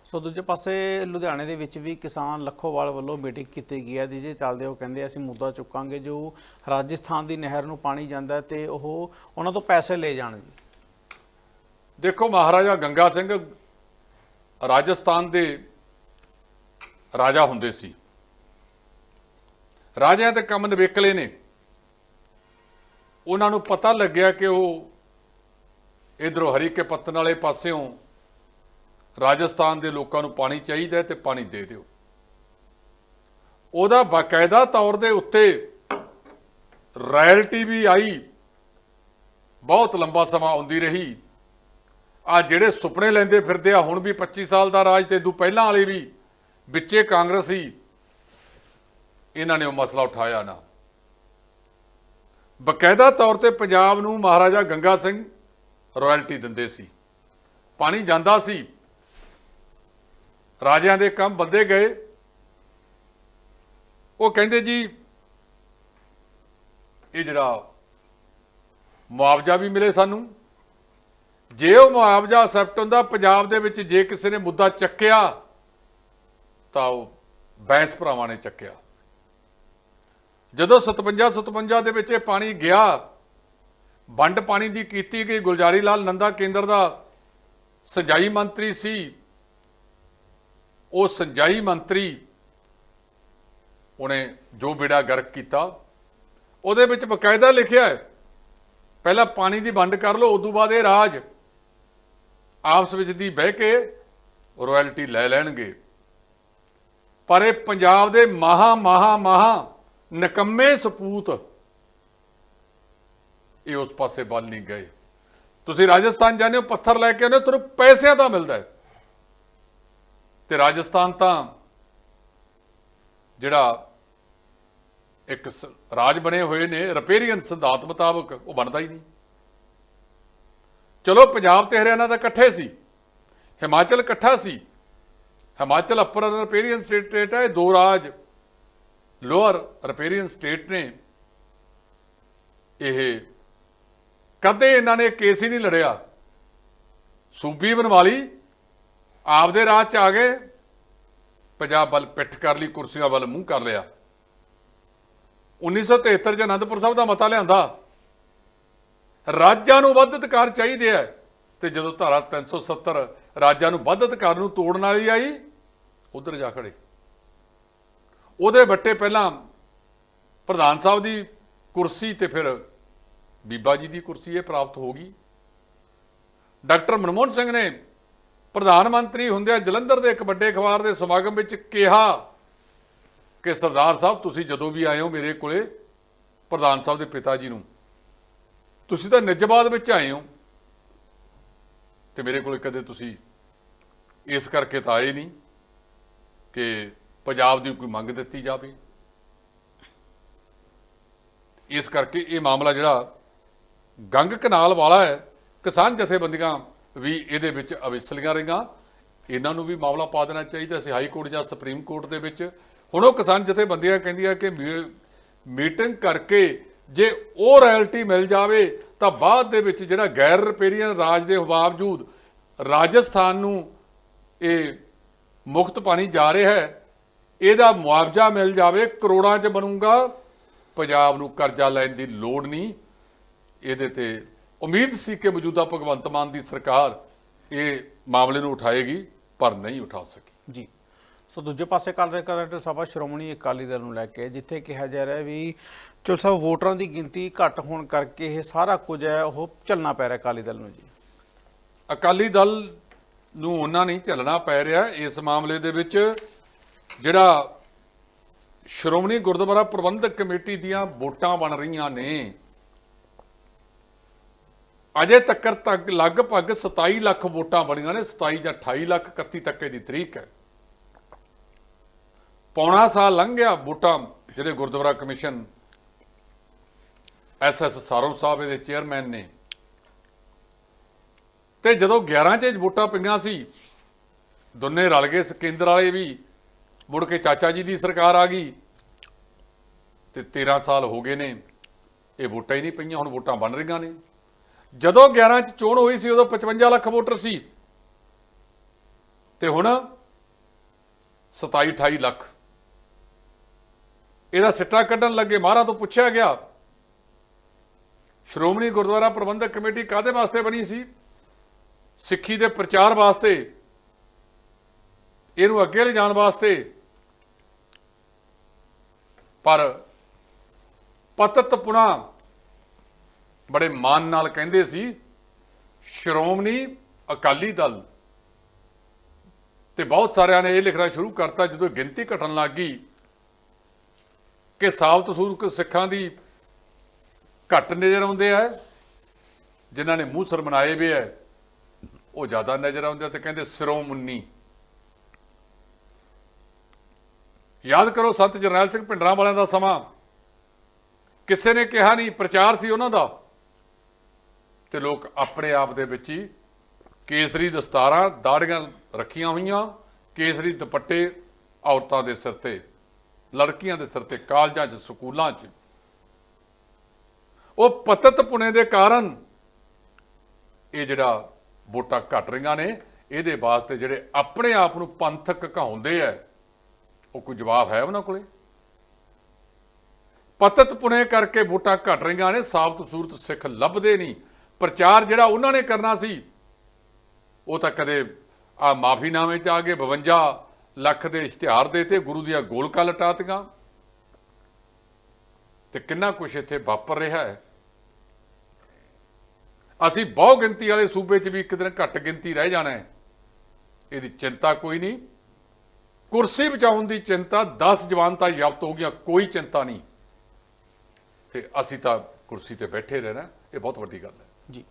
ਸੋ ਦੂਜੇ ਪਾਸੇ ਲੁਧਿਆਣੇ ਦੇ ਵਿੱਚ ਵੀ ਕਿਸਾਨ ਲੱਖੋਵਾਲ ਵੱਲੋਂ ਮੀਟਿੰਗ ਕੀਤੀ ਗਈ ਹੈ। ਜਿਹਦੇ ਚੱਲਦੇ ਉਹ ਕਹਿੰਦੇ ਅਸੀਂ ਮੁੱਦਾ ਚੁੱਕਾਂਗੇ ਜੋ ਰਾਜਸਥਾਨ ਦੀ ਨਹਿਰ ਨੂੰ ਪਾਣੀ ਜਾਂਦਾ ਤੇ ਉਹ ਉਹਨਾਂ ਤੋਂ ਪੈਸੇ ਲੈ ਜਾਣ ਜੀ। ਦੇਖੋ ਮਹਾਰਾਜਾ ਗੰਗਾ ਸਿੰਘ ਰਾਜਸਥਾਨ ਦੇ ਰਾਜਾ ਹੁੰਦੇ ਸੀ। ਰਾਜਿਆਂ ਤੇ ਕੰਮ ਨਵੇਕਲੇ ਨੇ। ਉਹਨਾਂ ਨੂੰ ਪਤਾ ਲੱਗਿਆ ਕਿ ਉਹ ਇਧਰੋਂ ਹਰੀਕੇ ਪੱਤਨ ਵਾਲੇ ਪਾਸਿਓਂ ਰਾਜਸਥਾਨ ਦੇ ਲੋਕਾਂ ਨੂੰ ਪਾਣੀ ਚਾਹੀਦਾ ਹੈ ਤੇ ਪਾਣੀ ਦੇ ਦਿਓ। ਉਹਦਾ ਬਾਕਾਇਦਾ ਤੌਰ ਦੇ ਉੱਤੇ ਰਾਇਲਟੀ ਵੀ ਆਈ। ਬਹੁਤ ਲੰਬਾ ਸਮਾਂ ਆਉਂਦੀ ਰਹੀ। ਆ ਜਿਹੜੇ ਸੁਪਨੇ ਲੈਂਦੇ ਫਿਰਦੇ ਆ, ਹੁਣ ਵੀ 25 ਸਾਲ ਦਾ ਰਾਜ ਤੇ ਦੂ ਪਹਿਲਾਂ ਵਾਲੇ ਵੀ ਵਿੱਚੇ ਕਾਂਗਰਸੀ ਇਹਨਾਂ ਨੇ ਉਹ ਮਸਲਾ ਉਠਾਇਆ ਨਾ। ਬਕਾਇਦਾ ਤੌਰ ਤੇ ਪੰਜਾਬ ਨੂੰ ਮਹਾਰਾਜਾ ਗੰਗਾ ਸਿੰਘ ਰਾਇਲਟੀ ਦਿੰਦੇ ਸੀ। ਪਾਣੀ ਜਾਂਦਾ ਸੀ। ਰਾਜਿਆਂ ਦੇ ਕੰਮ ਬੰਦੇ ਗਏ। ਉਹ ਕਹਿੰਦੇ ਜੀ, ਇਹ ਜਿਹੜਾ ਮੁਆਵਜ਼ਾ ਵੀ ਮਿਲੇ ਸਾਨੂੰ। ਜੇ ਉਹ ਮੁਆਵਜ਼ਾ ਅਸੈਪਟ ਹੁੰਦਾ, ਪੰਜਾਬ ਦੇ ਵਿੱਚ ਜੇ ਕਿਸੇ ਨੇ ਮੁੱਦਾ ਚੱਕਿਆ, ਤਾਂ ਉਹ ਬੈਂਸ ਭਰਾਵਾਂ ਨੇ ਚੱਕਿਆ। ਜਦੋਂ 57 57 ਦੇ ਵਿੱਚ ਇਹ ਪਾਣੀ ਗਿਆ, ਵੰਡ ਪਾਣੀ ਦੀ ਕੀਤੀ ਗਈ ਗੁਲਜ਼ਾਰੀ ਲਾਲ ਨੰਦਾ ਕੇਂਦਰ ਦਾ ਸਿੰਜਾਈ ਮੰਤਰੀ ਸੀ। ਉਹ ਸਿੰਜਾਈ ਮੰਤਰੀ ਉਹਨੇ ਜੋ ਬੇੜਾ ਗਰਕ ਕੀਤਾ, ਉਹਦੇ ਵਿੱਚ ਬਕਾਇਦਾ ਲਿਖਿਆ ਹੈ, ਪਹਿਲਾਂ ਪਾਣੀ ਦੀ ਵੰਡ ਕਰ ਲਓ, ਉਦੋਂ ਬਾਅਦ ਇਹ ਰਾਜ ਆਪਸ ਵਿੱਚ ਦੀ ਬਹਿ ਕੇ ਰਾਇਲਟੀ ਲੈ ਲੈਣਗੇ। ਪਰ ਇਹ ਪੰਜਾਬ ਦੇ ਮਹਾ ਮਹਾ ਮਹਾ ਨਕੰਮੇ ਸਪੂਤ। ਇਹ ਉਸ ਪਾਸੇ ਵੱਲ ਨਹੀਂ ਗਏ। ਤੁਸੀਂ ਰਾਜਸਥਾਨ ਜਾਂਦੇ ਹੋ, ਪੱਥਰ ਲੈ ਕੇ ਆਉਂਦੇ ਹੋ, ਤੁਹਾਨੂੰ ਪੈਸਿਆਂ ਦਾ ਮਿਲਦਾ ਹੈ। ਤੇ ਰਾਜਸਥਾਨ ਤਾਂ ਜਿਹੜਾ ਇੱਕ ਰਾਜ ਬਣੇ ਹੋਏ ਨੇ, ਰਪੇਰੀਅਨ ਸਿਧਾਂਤ ਮੁਤਾਬਕ, ਉਹ ਬਣਦਾ ਹੀ ਨਹੀਂ। ਚਲੋ, ਪੰਜਾਬ ਤੇ ਹਰਿਆਣਾ ਦਾ ਇਕੱਠੇ ਸੀ। ਹਿਮਾਚਲ ਇਕੱਠਾ ਸੀ। ਹਿਮਾਚਲ ਅਪਰ ਰਿਪੇਰੀਅਨ ਸਟੇਟ ਹੈ, ਇਹ ਦੋ ਰਾਜ। ਲੋਅਰ ਰਿਪੇਰੀਅਨ ਸਟੇਟ ਨੇ ਇਹ ਕਦੇ ਇਹਨਾਂ ਨੇ ਕੇਸ ਹੀ ਨਹੀਂ ਲੜਿਆ। ਸੂਬੀ ਬਣਵਾ ਲਈ ਆਪਦੇ ਰਾਜ ਚ ਆ ਗਏ, ਪੰਜਾਬ ਵੱਲ ਪਿੱਠ ਕਰ ਲਈ, ਕੁਰਸੀਆਂ ਵੱਲ ਮੂੰਹ ਕਰ ਲਿਆ। 1973 ਚ ਅਨੰਦਪੁਰ ਸਾਹਿਬ ਦਾ ਮਤਾ ਲਿਆਂਦਾ। ਰਾਜਾਂ ਨੂੰ ਵੱਧ ਅਧਿਕਾਰ ਚਾਹੀਦੇ ਆ। ਤੇ ਜਦੋਂ ਧਾਰਾ 370 ਰਾਜਾਂ ਨੂੰ ਵੱਧ ਅਧਿਕਾਰ ਨੂੰ ਤੋੜਨ ਵਾਲੀ ਆਈ, ਉਧਰ ਜਾ ਖੜੇ। ਉਹਦੇ ਵੱਟੇ ਪਹਿਲਾਂ ਪ੍ਰਧਾਨ ਸਾਹਿਬ ਦੀ ਕੁਰਸੀ ਤੇ ਫਿਰ ਬੀਬਾ ਜੀ ਦੀ ਕੁਰਸੀ ਇਹ ਪ੍ਰਾਪਤ ਹੋ ਗਈ। ਡਾਕਟਰ ਮਨਮੋਹਨ ਸਿੰਘ ਨੇ ਪ੍ਰਧਾਨ ਮੰਤਰੀ ਹੁੰਦਿਆਂ ਜਲੰਧਰ ਦੇ ਇੱਕ ਵੱਡੇ ਅਖਬਾਰ ਦੇ ਸਮਾਗਮ ਵਿੱਚ ਕਿਹਾ ਕਿ ਸਰਦਾਰ ਸਾਹਿਬ, ਤੁਸੀਂ ਜਦੋਂ ਵੀ ਆਏ ਹੋ ਮੇਰੇ ਕੋਲੇ ਪ੍ਰਧਾਨ ਸਾਹਿਬ ਦੇ ਪਿਤਾ ਜੀ ਨੂੰ, ਤੁਸੀਂ ਤਾਂ ਨਿਜਬਾਦ ਵਿੱਚ ਆਏ ਹੋ ਤੇ ਮੇਰੇ ਕੋਲ ਕਦੇ ਤੁਸੀਂ ਇਸ ਕਰਕੇ ਤਾਂ ਆਏ ਨਹੀਂ ਕਿ ਪੰਜਾਬ ਦੀ ਕੋਈ ਮੰਗ ਦਿੱਤੀ ਜਾਵੇ? ਇਸ ਕਰਕੇ ਇਹ ਮਾਮਲਾ ਜਿਹੜਾ ਗੰਗ ਕਨਾਲ ਵਾਲਾ ਹੈ, ਕਿਸਾਨ ਜਥੇਬੰਦੀਆਂ ਵੀ ਇਹਦੇ ਵਿੱਚ ਅਵਿਸਲੀਆਂ ਰਹੀਆਂ। ਇਹਨਾਂ ਨੂੰ ਵੀ ਮਾਮਲਾ ਪਾ ਦੇਣਾ ਚਾਹੀਦਾ ਸੀ, ਹਾਈ ਕੋਰਟ ਜਾਂ ਸੁਪਰੀਮ ਕੋਰਟ ਦੇ ਵਿੱਚ। ਹੁਣ ਉਹ ਕਿਸਾਨ ਜਥੇਬੰਦੀਆਂ ਕਹਿੰਦੀਆਂ ਕਿ ਮੀ- ਮੀਟਿੰਗ ਕਰਕੇ ਜੇ ਉਹ ਰਾਇਲਟੀ ਮਿਲ ਜਾਵੇ, ਤਾਂ ਬਾਅਦ ਦੇ ਵਿੱਚ ਜਿਹੜਾ ਗੈਰ ਰਿਪੇਰੀਅਨ ਰਾਜ ਦੇ ਬਾਵਜੂਦ ਰਾਜਸਥਾਨ ਨੂੰ ਇਹ ਮੁਕਤ ਪਾਣੀ ਜਾ ਰਿਹਾ ਹੈ ਇਹਦਾ ਮੁਆਵਜ਼ਾ ਮਿਲ ਜਾਵੇ ਕਰੋੜਾਂ 'ਚ ਬਣੂਗਾ। ਪੰਜਾਬ ਨੂੰ ਕਰਜ਼ਾ ਲੈਣ ਦੀ ਲੋੜ ਨਹੀਂ। ਇਹਦੇ ਤੇ ਉਮੀਦ ਸੀ ਕਿ ਮੌਜੂਦਾ ਭਗਵੰਤ ਮਾਨ ਦੀ ਸਰਕਾਰ ਇਹ ਮਾਮਲੇ ਨੂੰ ਉਠਾਏਗੀ ਪਰ ਨਹੀਂ ਉਠਾ ਸਕੀ। ਜੀ। ਸੋ ਦੂਜੇ ਪਾਸੇ ਕਰਦੇ ਕਰਦੇ ਸਭਾ ਸ਼੍ਰੋਮਣੀ ਅਕਾਲੀ ਦਲ ਨੂੰ ਲੈ ਕੇ ਜਿੱਥੇ ਕਿਹਾ ਜਾ ਰਿਹਾ ਵੀ ਚਲ ਸਾਹਿਬ ਵੋਟਰਾਂ ਦੀ ਗਿਣਤੀ ਘੱਟ ਹੋਣ ਕਰਕੇ ਇਹ ਸਾਰਾ ਕੁਝ ਹੈ ਉਹ ਚੱਲਣਾ ਪੈ ਰਿਹਾ ਅਕਾਲੀ ਦਲ ਨੂੰ ਜੀ। ਅਕਾਲੀ ਦਲ ਨੂੰ ਉਹਨਾਂ ਨਹੀਂ ਚੱਲਣਾ ਪੈ ਰਿਹਾ। ਇਸ ਮਾਮਲੇ ਦੇ ਵਿੱਚ ਜਿਹੜਾ ਸ਼੍ਰੋਮਣੀ ਗੁਰਦੁਆਰਾ ਪ੍ਰਬੰਧਕ ਕਮੇਟੀ ਦੀਆਂ ਵੋਟਾਂ ਬਣ ਰਹੀਆਂ ਨੇ, ਅਜੇ ਤੱਕ ਤੱਕ ਲਗਭਗ 27 ਲੱਖ ਵੋਟਾਂ ਬਣੀਆਂ ਨੇ 27 ਜਾਂ 28 ਲੱਖ 31 ਤੱਕ ਦੀ ਤਰੀਕ ਹੈ। ਪੌਣਾ ਸਾਲ ਲੰਘ ਗਿਆ ਵੋਟਾਂ ਜਿਹੜੇ ਗੁਰਦੁਆਰਾ ਕਮਿਸ਼ਨ ਐਸਐਸ ਸਾਰੋਂ ਸਾਹਿਬ ਦੇ ਚੇਅਰਮੈਨ ਨੇ। ਤੇ ਜਦੋਂ 11 ਚ ਵੋਟਾਂ ਪਈਆਂ ਸੀ, ਦੋਨੇ ਰਲ ਗਏ ਕੇਂਦਰ ਵਾਲੇ ਵੀ ਮੁੜ ਕੇ ਚਾਚਾ ਜੀ ਦੀ ਸਰਕਾਰ ਆ ਗਈ ਤੇ 13 ਸਾਲ ਹੋ ਗਏ ਨੇ। ਇਹ ਵੋਟਾਂ ਹੀ ਨਹੀਂ ਪਈਆਂ, ਹੁਣ ਵੋਟਾਂ ਬਣ ਰਹੀਆਂ ਨੇ। ਜਦੋਂ 11 ਚ ਚੋਣ ਹੋਈ ਸੀ, ਉਦੋਂ 55 ਲੱਖ ਵੋਟਰ ਸੀ। ਤੇ ਹੁਣ 27 28 ਲੱਖ। ਇਹਦਾ ਸਿੱਟਾ ਕੱਢਣ ਲੱਗੇ ਮਹਾਰਾ ਤੋਂ ਪੁੱਛਿਆ ਗਿਆ, ਸ਼੍ਰੋਮਣੀ ਗੁਰਦੁਆਰਾ ਪ੍ਰਬੰਧਕ ਕਮੇਟੀ ਕਾਦੇ ਵਾਸਤੇ ਬਣੀ ਸੀ? ਸਿੱਖੀ ਦੇ ਪ੍ਰਚਾਰ ਵਾਸਤੇ, ਇਹਨੂੰ ਅੱਗੇ ਲਿਜਾਣ ਵਾਸਤੇ ਪਰ ਪਤਤ ਪੁਣਾ ਬੜੇ ਮਾਨ ਨਾਲ ਕਹਿੰਦੇ ਸੀ, ਸ਼੍ਰੋਮਣੀ ਅਕਾਲੀ ਦਲ ਤੇ ਬਹੁਤ ਸਾਰਿਆਂ ਨੇ ਇਹ ਲਿਖਣਾ ਸ਼ੁਰੂ ਕਰਤਾ ਜਦੋਂ ਗਿਣਤੀ ਘਟਣ ਲੱਗ ਗਈ ਕਿ ਸਾਬਤ ਸੂਰਕ ਸਿੱਖਾਂ ਦੀ ਘੱਟ ਨਜ਼ਰ ਆਉਂਦੇ ਆ, ਜਿਨ੍ਹਾਂ ਨੇ ਮੂੰਹ ਸਰ ਬਣਾਏ ਵੇ ਹੈ ਉਹ ਜ਼ਿਆਦਾ ਨਜ਼ਰ ਆਉਂਦੇ ਆ ਤੇ ਕਹਿੰਦੇ ਸਿਰੋਂ ਮੁੰਨੀ ਯਾਦ ਕਰੋ ਸੰਤ ਜਰਨੈਲ ਸਿੰਘ ਪਿੰਡਰਾਂ ਵਾਲਿਆਂ ਦਾ ਸਮਾਂ। ਕਿਸੇ ਨੇ ਕਿਹਾ ਨਹੀਂ, ਪ੍ਰਚਾਰ ਸੀ ਉਹਨਾਂ ਦਾ। ਤੇ ਲੋਕ ਆਪਣੇ ਆਪ ਦੇ ਵਿੱਚ ਹੀ ਕੇਸਰੀ ਦਸਤਾਰਾਂ, ਦਾੜੀਆਂ ਰੱਖੀਆਂ ਹੋਈਆਂ, ਕੇਸਰੀ ਦੁਪੱਟੇ ਔਰਤਾਂ ਦੇ ਸਿਰ ਤੇ, ਲੜਕੀਆਂ ਦੇ ਸਿਰ ਤੇ, ਕਾਲਜਾਂ 'ਚ, ਸਕੂਲਾਂ 'ਚ। ਉਹ ਪਤਤ ਪੁਣੇ ਦੇ ਕਾਰਨ ਇਹ ਜਿਹੜਾ ਵੋਟਾਂ ਘਟ ਰਹੀਆਂ ਨੇ, ਇਹਦੇ ਵਾਸਤੇ ਜਿਹੜੇ ਆਪਣੇ ਆਪ ਨੂੰ ਪੰਥਕ ਕਹਾਉਂਦੇ ਆ ਉਹ ਕੋਈ ਜਵਾਬ ਹੈ ਉਹਨਾਂ ਕੋਲੇ? ਪਤਤ ਪੁਣੇ ਕਰਕੇ ਵੋਟਾਂ ਘਟ ਰਹੀਆਂ ਨੇ, ਸਾਬਤ ਸੂਰਤ ਸਿੱਖ ਲੱਭਦੇ ਨਹੀਂ। ਪ੍ਰਚਾਰ ਜਿਹੜਾ ਉਹਨਾਂ ਨੇ ਕਰਨਾ ਸੀ, ਉਹ ਤਾਂ ਕਦੇ ਆ ਮਾਫੀਨਾਮੇ ਚ ਆ ਗਏ 52 ਲੱਖ ਦੇ ਇਸ਼ਤਿਹਾਰ ਦੇ ਤੇ ਗੁਰੂ ਦੀਆਂ ਗੋਲਕਾਂ ਲਟਾਤੀਆਂ। ਤੇ ਕਿੰਨਾ ਕੁਛ ਇੱਥੇ ਵਾਪਰ ਰਿਹਾ ਹੈ? ਅਸੀਂ ਬਹੁ ਗਿਣਤੀ ਵਾਲੇ ਸੂਬੇ 'ਚ ਵੀ ਇੱਕ ਦਿਨ ਘੱਟ ਗਿਣਤੀ ਰਹਿ ਜਾਣਾ ਹੈ। ਇਹਦੀ ਚਿੰਤਾ ਕੋਈ ਨਹੀਂ। ਕੁਰਸੀ ਬਚਾਉਣ ਦੀ ਚਿੰਤਾ 10 ਜਵਾਨ ਤਾਂ ਜ਼ਬਤ ਹੋ ਗਿਆ ਕੋਈ ਚਿੰਤਾ ਨਹੀਂ। ਤੇ ਅਸੀਂ ਤਾਂ ਕੁਰਸੀ ਤੇ ਬੈਠੇ ਰਹਿਣਾ ਇਹ ਬਹੁਤ ਵੱਡੀ ਗੱਲ ਹੈ। ਜੀ।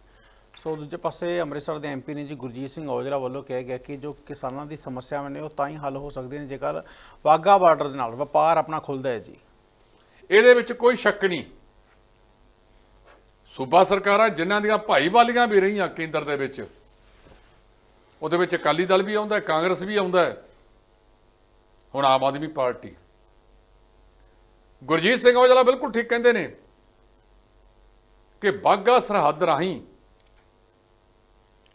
ਸੋ ਦੂਜੇ ਪਾਸੇ ਅੰਮ੍ਰਿਤਸਰ ਦੇ ਐਮਪੀ ਨੇ ਜੀ ਗੁਰਜੀਤ ਸਿੰਘ ਔਜਲਾ ਵੱਲੋਂ ਕਿਹਾ ਗਿਆ ਕਿ ਜੋ ਕਿਸਾਨਾਂ ਦੀ ਸਮੱਸਿਆਵਾਂ ਨੇ ਉਹ ਤਾਂ ਹੀ ਹੱਲ ਹੋ ਸਕਦੀਆਂ ਨੇ ਜੇਕਰ ਵਾਗਾ ਬਾਰਡਰ ਦੇ ਨਾਲ ਵਪਾਰ ਆਪਣਾ ਖੁੱਲਦਾ ਹੈ ਜੀ। ਇਹਦੇ ਵਿੱਚ ਕੋਈ ਸ਼ੱਕ ਨਹੀਂ। ਸੂਬਾ ਸਰਕਾਰਾਂ ਜਿਨ੍ਹਾਂ ਦੀਆਂ ਭਾਈਵਾਲੀਆਂ ਵੀ ਰਹੀਆਂ ਕੇਂਦਰ ਦੇ ਵਿੱਚ ਉਹਦੇ ਵਿੱਚ ਅਕਾਲੀ ਦਲ ਵੀ ਆਉਂਦਾ ਕਾਂਗਰਸ ਵੀ ਆਉਂਦਾ ਹੈ। ਹੁਣ ਆਮ ਆਦਮੀ ਪਾਰਟੀ। ਗੁਰਜੀਤ ਸਿੰਘ ਔਜਲਾ ਬਿਲਕੁਲ ਠੀਕ ਕਹਿੰਦੇ ਨੇ ਕਿ ਬਾਗਾ ਸਰਹੱਦ ਰਾਹੀਂ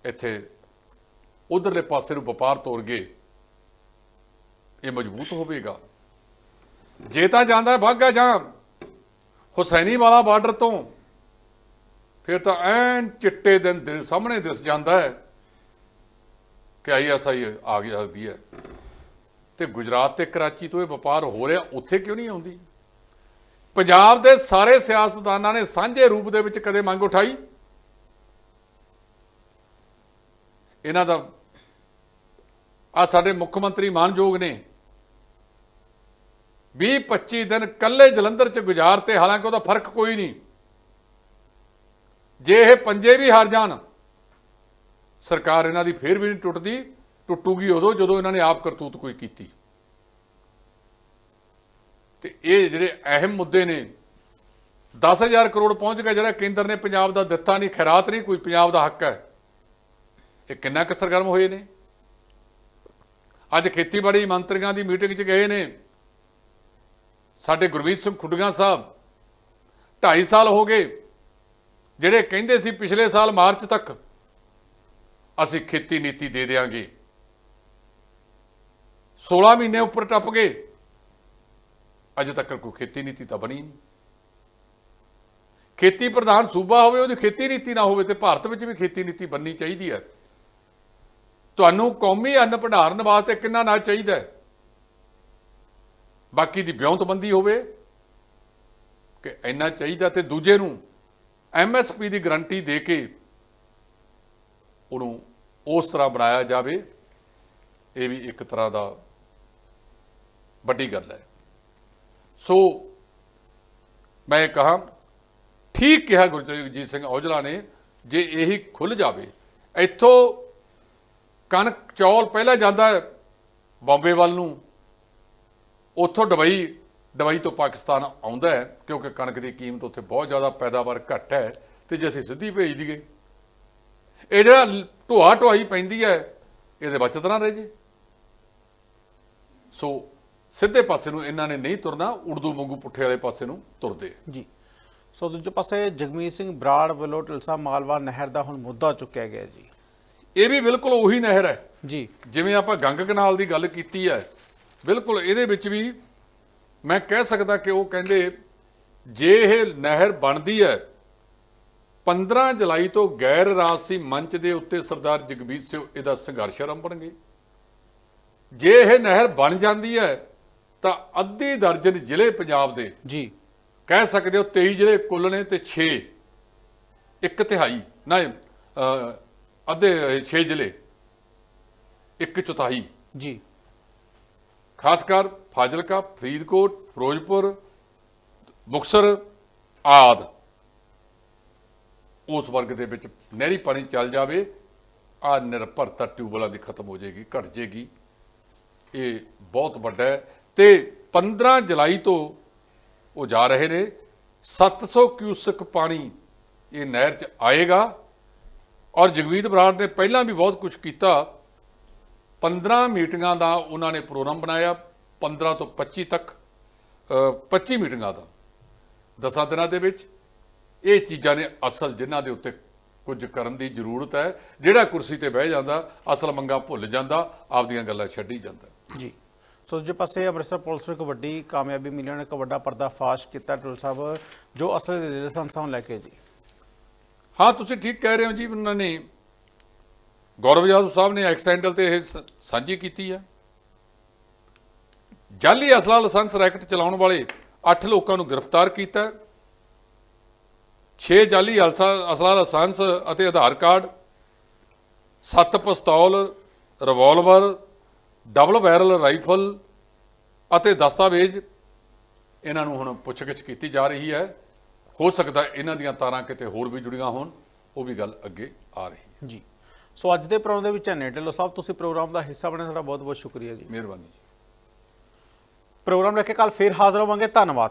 ਇੱਥੇ ਉਧਰਲੇ ਪਾਸੇ ਨੂੰ ਵਪਾਰ ਤੋਰ ਗਏ ਇਹ ਮਜ਼ਬੂਤ ਹੋਵੇਗਾ। ਜੇ ਤਾਂ ਜਾਂਦਾ ਹੈ ਬਾਗਾ ਜਾਂ ਹੁਸੈਨੀ ਵਾਲਾ ਬਾਰਡਰ ਤੋਂ, ਫਿਰ ਤਾਂ ਐਨ ਚਿੱਟੇ ਦਿਨ ਦੇ ਸਾਹਮਣੇ ਦਿਸ ਜਾਂਦਾ ਹੈ ਕਿ ਆਈਐਸਆਈ ਆ ਗਈ ਸਕਦੀ ਹੈ। ਤੇ ਗੁਜਰਾਤ ਤੇ ਕਰਾਚੀ ਤੋਂ ਇਹ ਵਪਾਰ ਹੋ ਰਿਹਾ, ਉੱਥੇ ਕਿਉਂ ਨਹੀਂ ਆਉਂਦੀ? ਪੰਜਾਬ ਦੇ ਸਾਰੇ ਸਿਆਸਤਦਾਨਾਂ ਨੇ ਸਾਂਝੇ ਰੂਪ ਦੇ ਵਿੱਚ ਕਦੇ ਮੰਗ ਉਠਾਈ? ਇਹਨਾਂ ਦਾ ਆ ਸਾਡੇ ਮੁੱਖ ਮੰਤਰੀ ਮਾਨਯੋਗ ਨੇ 20 25 ਦਿਨ ਕੱਲੇ ਜਲੰਧਰ ਚ ਗੁਜ਼ਾਰਤੇ ਹਾਲਾਂਕਿ ਉਹਦਾ ਫ਼ਰਕ ਕੋਈ ਨਹੀਂ। ਜੇ ਇਹ ਪੰਜੇ ਵੀ ਹਾਰ ਜਾਣ, ਸਰਕਾਰ ਇਹਨਾਂ ਦੀ ਫੇਰ ਵੀ ਨਹੀਂ ਟੁੱਟਦੀ। ਟੁੱਟੂਗੀ ਉਦੋਂ ਜਦੋਂ ਇਹਨਾਂ ਨੇ ਆਪ ਕਰਤੂਤ ਕੋਈ ਕੀਤੀ। ਤੇ ਇਹ ਜਿਹੜੇ ਅਹਿਮ ਮੁੱਦੇ ਨੇ 10000 ਕਰੋੜ ਪਹੁੰਚ ਗਿਆ ਜਿਹੜਾ ਕੇਂਦਰ ਨੇ ਪੰਜਾਬ ਦਾ ਦਿੱਤਾ ਨਹੀਂ, ਖੈਰਾਤ ਨਹੀਂ, ਕੋਈ ਪੰਜਾਬ ਦਾ ਹੱਕ ਹੈ। ਇਹ ਕਿੰਨਾ ਕੁ ਸਰਗਰਮ ਹੋਏ ਨੇ। ਅੱਜ ਖੇਤੀਬਾੜੀ ਮੰਤਰੀਆਂ ਦੀ ਮੀਟਿੰਗ 'ਚ ਗਏ ਨੇ। ਸਾਡੇ ਗੁਰਮੀਤ ਸਿੰਘ ਖੁੱਡੀਆਂ ਸਾਹਿਬ 2.5 ਸਾਲ ਹੋ ਗਏ, ਜਿਹੜੇ ਕਹਿੰਦੇ ਸੀ ਪਿਛਲੇ ਸਾਲ ਮਾਰਚ ਤੱਕ ਅਸੀਂ ਖੇਤੀ ਨੀਤੀ ਦੇ ਦੇਾਂਗੇ 16 ਮਹੀਨੇ ਉੱਪਰ ਟੱਪ ਗਏ। ਅਜੇ ਤੱਕ ਕੋਈ ਖੇਤੀ ਨੀਤੀ ਤਾਂ ਬਣੀ ਨਹੀਂ। ਖੇਤੀ ਪ੍ਰਧਾਨ ਸੂਬਾ ਹੋਵੇ, ਉਹਦੀ ਖੇਤੀ ਨੀਤੀ ਨਾ ਹੋਵੇ ਤੇ ਭਾਰਤ ਵਿੱਚ ਵੀ ਖੇਤੀ ਨੀਤੀ ਬਣਨੀ ਚਾਹੀਦੀ ਹੈ। ਤੁਹਾਨੂੰ ਕੌਮੀ ਅੰਨ ਭੰਡਾਰਨ ਵਾਸਤੇ ਕਿੰਨਾ ਨਾਲ ਚਾਹੀਦਾ ਹੈ? ਬਾਕੀ ਦੀ ਵਿਉਂਤਬੰਦੀ ਹੋਵੇ ਕਿ ਇੰਨਾ ਚਾਹੀਦਾ ਤੇ ਦੂਜੇ ਨੂੰ ਐਮਐਸਪੀ ਦੀ ਗਰੰਟੀ ਦੇ ਕੇ ਉਹਨੂੰ ਉਸ ਤਰ੍ਹਾਂ ਬਣਾਇਆ ਜਾਵੇ, ਇਹ ਵੀ ਇੱਕ ਤਰ੍ਹਾਂ ਦਾ ਵੱਡੀ ਗੱਲ ਹੈ। ਸੋ ਮੈਂ ਕਹਾ, ਠੀਕ ਕਿਹਾ ਗੁਰਜੀਤ ਸਿੰਘ ਔਜਲਾ ਨੇ, ਜੇ ਇਹੀ ਖੁੱਲ ਜਾਵੇ, ਇੱਥੋਂ ਕਣਕ ਚੌਲ ਪਹਿਲਾਂ ਜਾਂਦਾ ਹੈ ਬੰਬੇ ਵੱਲ ਨੂੰ, ਉੱਥੋਂ ਦੁਬਈ ਦੁਬਈ ਤੋਂ ਪਾਕਿਸਤਾਨ ਆਉਂਦਾ ਹੈ, ਕਿਉਂਕਿ ਕਣਕ ਦੀ ਕੀਮਤ ਉੱਥੇ ਬਹੁਤ ਜ਼ਿਆਦਾ ਪੈਦਾਵਾਰ ਘੱਟ ਹੈ, ਤੇ ਜੇ ਅਸੀਂ ਸਿੱਧੀ ਭੇਜ ਦਈਏ, ਇਹ ਜਿਹੜਾ ਢੋਆ ਢੋਆਈ ਪੈਂਦੀ ਹੈ, ਇਹਦੇ ਬਚਤ ਨਾ ਰਹੇ ਜੀ। ਸੋ ਸਿੱਧੇ ਪਾਸੇ ਨੂੰ ਇਹਨਾਂ ਨੇ ਨਹੀਂ ਤੁਰਨਾ ਉਰਦੂ ਵਾਂਗੂ ਪੁੱਠੇ ਵਾਲੇ ਪਾਸੇ ਨੂੰ ਤੁਰਦੇ। ਜੀ। ਸੋ ਦੂਜੇ ਪਾਸੇ ਜਗਮੀਤ ਸਿੰਘ ਬਰਾੜ ਵੱਲੋਂ ਢਿਲਸਾ ਮਾਲਵਾ ਨਹਿਰ ਦਾ ਹੁਣ ਮੁੱਦਾ ਚੁੱਕਿਆ ਗਿਆ ਜੀ। ਇਹ ਵੀ ਬਿਲਕੁਲ ਉਹੀ ਨਹਿਰ ਹੈ। ਜੀ। ਜਿਵੇਂ ਆਪਾਂ ਗੰਗ ਕਨਾਲ ਦੀ ਗੱਲ ਕੀਤੀ ਹੈ ਬਿਲਕੁਲ ਇਹਦੇ ਵਿੱਚ ਵੀ ਮੈਂ ਕਹਿ ਸਕਦਾ ਕਿ ਉਹ ਕਹਿੰਦੇ ਜੇ ਇਹ ਨਹਿਰ ਬਣਦੀ ਹੈ 15 ਜੁਲਾਈ ਤੋਂ ਗੈਰ ਰਾਜਸੀ ਮੰਚ ਦੇ ਉੱਤੇ ਸਰਦਾਰ ਜਗਬੀਰ ਸਿੰਘ ਇਹਦਾ ਸੰਘਰਸ਼ ਆਰੰਭਣਗੇ ਜੇ ਇਹ ਨਹਿਰ ਬਣ ਜਾਂਦੀ ਹੈ ਤਾਂ ਅੱਧੀ ਦਰਜਨ ਜ਼ਿਲ੍ਹੇ ਪੰਜਾਬ ਦੇ ਜੀ। ਕਹਿ ਸਕਦੇ ਹੋ 23 ਜ਼ਿਲ੍ਹੇ ਕੁੱਲ ਨੇ ਤੇ 6 ਇੱਕ ਤਿਹਾਈ ਨਾ ਅੱਧੇ 6 ਜ਼ਿਲ੍ਹੇ। ਇੱਕ ਚੌਥਾਈ ਜੀ। ਖਾਸ ਕਰ ਫਾਜ਼ਿਲਕਾ ਫਰੀਦਕੋਟ ਫਿਰੋਜ਼ਪੁਰ ਮੁਕਸਰ ਆਦ। ਉਸ ਵਰਗ ਦੇ ਵਿੱਚ ਨਹਿਰੀ ਪਾਣੀ ਚੱਲ ਜਾਵੇ ਆ ਨਿਰਭਰਤਾ ਟਿਊਬਲਾਂ ਦੀ ਖਤਮ ਹੋ ਜਾਏਗੀ ਘਟ ਜਾਏਗੀ। ਇਹ ਬਹੁਤ ਵੱਡਾ ਤੇ 15 ਜੁਲਾਈ ਤੋਂ ਉਹ ਜਾ ਰਹੇ ਨੇ। 700 ਕਿਊਸਕ ਪਾਣੀ ਇਹ ਨਹਿਰ 'ਚ ਆਏਗਾ। ਔਰ ਜਗਵੀਰ ਬਰਾੜ ਨੇ ਪਹਿਲਾਂ ਵੀ ਬਹੁਤ ਕੁਝ ਕੀਤਾ। 15 ਮੀਟਿੰਗਾਂ ਦਾ ਉਹਨਾਂ ਨੇ ਪ੍ਰੋਗਰਾਮ ਬਣਾਇਆ 15 ਤੋਂ 25 ਤੱਕ ਅ, 25 ਮੀਟਿੰਗਾਂ ਦਾ। ਦਸਾਂ ਦਿਨਾਂ ਦੇ ਵਿੱਚ ਇਹ ਚੀਜ਼ਾਂ ਨੇ ਅਸਲ ਜਿਨ੍ਹਾਂ ਦੇ ਉੱਤੇ ਕੁਝ ਕਰਨ ਦੀ ਜ਼ਰੂਰਤ ਹੈ। ਜਿਹੜਾ ਕੁਰਸੀ ਤੇ ਬਹਿ ਜਾਂਦਾ ਅਸਲ ਮੰਗਾ ਭੁੱਲ ਜਾਂਦਾ ਆਪਦੀਆਂ ਗੱਲਾਂ ਛੱਡੀ ਜਾਂਦਾ। ਜੀ। ਸੋ ਦੂਜੇ ਪਾਸੇ ਅੰਮ੍ਰਿਤਸਰ ਪੁਲਿਸ ਨੂੰ ਇੱਕ ਵੱਡੀ ਕਾਮਯਾਬੀ ਮਿਲੀ, ਉਹਨੇ ਇੱਕ ਵੱਡਾ ਪਰਦਾ ਫਾਸ਼ ਕੀਤਾ ਟੁੱਲ ਸਾਹਿਬ, ਜੋ ਅਸਲ ਦੇ ਲਾਇਸੈਂਸਾਂ ਨੂੰ ਲੈ ਕੇ ਜੀ। ਹਾਂ, ਤੁਸੀਂ ਠੀਕ ਕਹਿ ਰਹੇ ਹੋ ਜੀ, ਉਹਨਾਂ ਨੇ ਗੌਰਵ ਯਾਦਵ ਸਾਹਿਬ ਨੇ ਐਕਸੀਡੈਂਟਲ ਤੇ ਇਹ ਸਾਂਝੀ ਕੀਤੀ ਹੈ ਜਾਲੀ ਅਸਲਾ ਲਾਇਸੈਂਸ ਰੈਕਟ ਚਲਾਉਣ ਵਾਲੇ 8 ਲੋਕਾਂ ਨੂੰ ਗ੍ਰਿਫਤਾਰ ਕੀਤਾ। 6 ਜਾਲੀ ਅਲਸਾ, ਅਸਲਾ ਲਾਇਸੈਂਸ ਅਤੇ ਆਧਾਰ ਕਾਰਡ 7 ਪਿਸਤੌਲ, ਰਿਵਾਲਵਰ ਡਬਲ ਬੈਰਲ ਰਾਈਫਲ ਅਤੇ ਦਸਤਾਵੇਜ਼ ਇਹਨਾਂ ਨੂੰ ਹੁਣ ਪੁੱਛਗਿੱਛ ਕੀਤੀ ਜਾ ਰਹੀ ਹੈ। ਹੋ ਸਕਦਾ ਇਹਨਾਂ ਦੀਆਂ ਤਾਰਾਂ ਕਿਤੇ ਹੋਰ ਵੀ ਜੁੜੀਆਂ ਹੋਣ ਉਹ ਵੀ ਗੱਲ ਅੱਗੇ ਆ ਰਹੀ ਹੈ। ਜੀ। ਸੋ ਅੱਜ ਦੇ ਪ੍ਰੋਗਰਾਮ ਦੇ ਵਿੱਚ ਨੇ ਢਿੱਲੋਂ ਸਾਹਿਬ ਤੁਸੀਂ ਪ੍ਰੋਗਰਾਮ ਦਾ ਹਿੱਸਾ ਬਣੇ ਤੁਹਾਡਾ ਬਹੁਤ ਬਹੁਤ ਸ਼ੁਕਰੀਆ ਜੀ। ਮਿਹਰਬਾਨੀ ਜੀ। ਪ੍ਰੋਗਰਾਮ ਲੈ ਕੇ ਕੱਲ ਫੇਰ ਹਾਜ਼ਰ ਹੋਵਾਂਗੇ। ਧੰਨਵਾਦ।